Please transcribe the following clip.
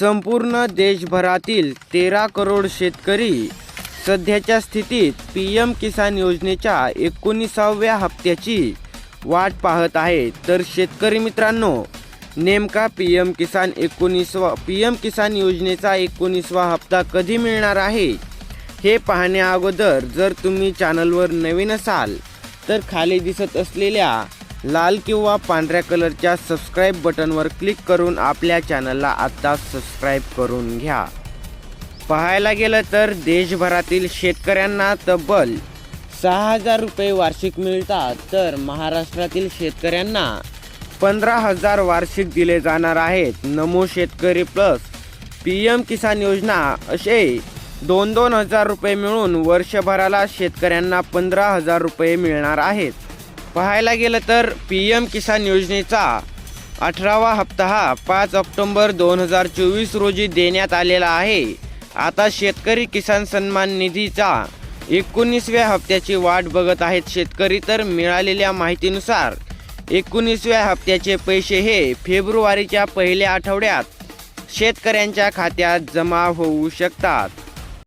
संपूर्ण देशभरातील तेरा करोड शेतकरी सध्याच्या स्थितीत पी एम किसान योजनेच्या एकोणीसाव्या हप्त्याची वाट पाहत आहे तर शेतकरी मित्रांनो नेमका पी एम किसान एकोणीसवा पी एम किसान योजनेचा एकोणीसवा हप्ता कधी मिळणार आहे? हे पाहण्याअगोदर जर तुम्ही चॅनलवर नवीन असाल तर खाली दिसत असलेल्या लाल किंवा पांढऱ्या कलरच्या सबस्क्राईब बटनवर क्लिक करून आपल्या चॅनलला आत्ता सबस्क्राईब करून घ्या. पाहायला गेलं तर देशभरातील शेतकऱ्यांना तब्बल सहा हजार रुपये वार्षिक मिळतात. तर महाराष्ट्रातील शेतकऱ्यांना पंधरा हजार वार्षिक दिले जाणार आहेत. नमो शेतकरी प्लस पी एम किसान योजना असे दोन दोन हजार रुपये मिळून वर्षभराला शेतकऱ्यांना पंधरा हजार रुपये मिळणार आहेत. पाहायला गेलं तर पी एम किसान योजनेचा अठरावा हप्ता हा पाच ऑक्टोंबर दोन हजार चोवीस रोजी देण्यात आलेला आहे. आता शेतकरी किसान सन्मान निधीचा एकोणीसव्या हप्त्याची वाट बघत आहेत शेतकरी तर मिळालेल्या माहितीनुसार एकोणीसव्या हप्त्याचे पैसे हे फेब्रुवारीच्या पहिल्या आठवड्यात शेतकऱ्यांच्या खात्यात जमा होऊ शकतात.